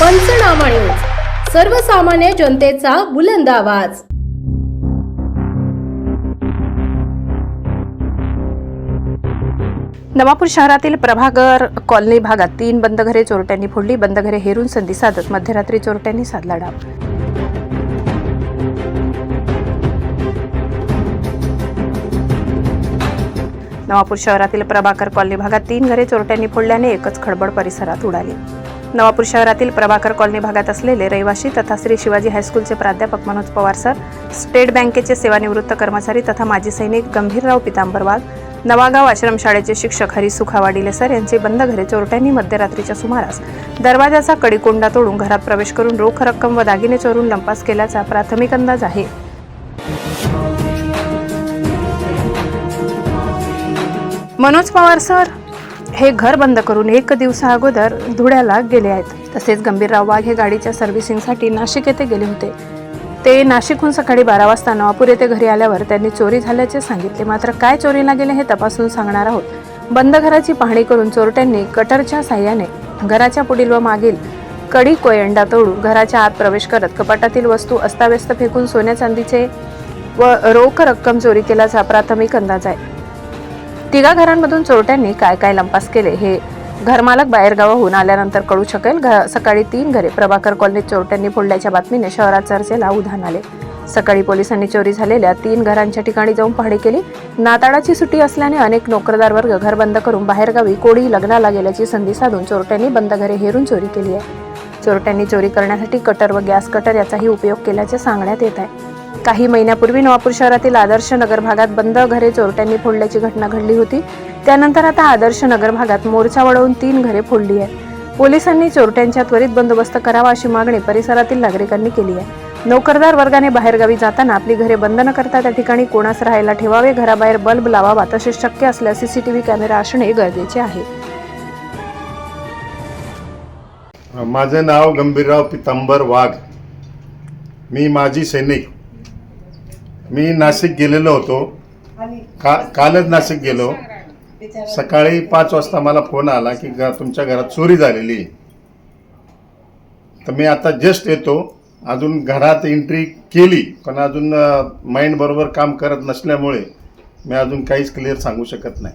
पंचनामा न्यूज. सर्वसामान्य जनतेचा बुलंद आवाज. नवापूर शहरातील प्रभागर कॉलनी भागात तीन बंद घरे चोरट्यांनी फोडली. बंद घरे हेरून संधी साधत मध्यरात्री चोरट्यांनी साधला डाव. नवापूर शहरातील प्रभाकर कॉलनी भागात तीन घरे चोरट्यांनी फोडल्याने एकच खडबड परिसरात उडाली. नवापूर शहरातील प्रभाकर कॉलनी भागात असलेले रहिवाशी तथा श्री शिवाजी हायस्कूलचे प्राध्यापक मनोज पवार सर स्टेट बँकेचे सेवानिवृत्त कर्मचारी तथा माजी सैनिक गंभीरराव पितांबर वाघ नवागाव आश्रमशाळेचे शिक्षक हरी सुखावाडिले सर यांचे बंद घरे चोरट्यांनी मध्यरात्रीच्या सुमारास दरवाजाचा कडीकोंडा तोडून घरात प्रवेश करून रोख रक्कम व दागिने चोरून लंपास केल्याचा प्राथमिक अंदाज आहे. मनोज पवार सर हे घर बंद करून एक दिवसा अगोदर धुळ्याला गेले आहेत. तसेच गंभीरराव वाघ हे गाडीच्या सर्व्हिसिंगसाठी नाशिक येथे गेले होते. ते नाशिकहून सकाळी बारा वाजता नवापूर येथे घरी आल्यावर त्यांनी चोरी झाल्याचे सांगितले. मात्र काय चोरीला गेले हे तपासून सांगणार आहोत. बंद घराची पाहणी करून चोरट्यांनी कटरच्या साह्याने घराच्या पुढील व मागील कडी कोयंडा तोडून घराच्या आत प्रवेश करत कपाटातील वस्तू अस्ताव्यस्त फेकून सोन्या चांदीचे व रोख रक्कम चोरी केल्याचा प्राथमिक अंदाज आहे. तिघा घरांमधून चोरट्यांनी काय काय लंपास केले हे घरमालक बाहेरगावाहून आल्यानंतर कळू शकेल. घ- सकाळी तीन घरे प्रभाकर कॉलनीत चोरट्यांनी फोडल्याच्या बातमीने शहरात चर्चेला उधाण आले. सकाळी पोलिसांनी चोरी झालेल्या तीन घरांच्या ठिकाणी जाऊन पाहणी केली. नाताळाची सुट्टी असल्याने अनेक नोकरदार वर्ग घर बंद करून बाहेरगावी कोडी लग्नाला गेल्याची संधी साधून चोरट्यांनी बंद घरे हेरून चोरी केली आहे. चोरट्यांनी चोरी करण्यासाठी कटर व गॅस कटर याचाही उपयोग केल्याचे सांगण्यात येत आहे. काही महिन्यापूर्वी नवापूर शहरातील आदर्श नगर भागात बंद घरे चोरट्यांनी फोडल्याची घटना घडली होती. त्यानंतर आता आदर्श नगर भागात मोर्चा वळवून तीन घरे फोडली आहे पोलिसांनी चोरट्यांच्या त्वरित बंदोबस्त करावा अशी मागणी परिसरातील नागरिकांनी केली आहे. नोकरदार वर्गाने बाहेरगावी जाताना आपली घरे बंद न करता त्या ठिकाणी कोणास राहायला ठेवावे घराबाहेर बल्ब लावावा तसे शक्य असल्यास सीसीटीव्ही कॅमेरा असणे गरजेचे आहे. माझं नाव गंभीरराव पितांबर वाघ. मी माजी सैनिक मी नाशिक गेलेलो होतो. का कालच नाशिक गेलो. सकाळी पाच वाजता मला फोन आला की घ तुमच्या घरात चोरी झालेली. आहे. तर मी आता जस्ट येतो. अजून घरात एंट्री केली पण अजून माइंड बरोबर काम करत नसल्यामुळे मी अजून काहीच क्लिअर सांगू शकत नाही.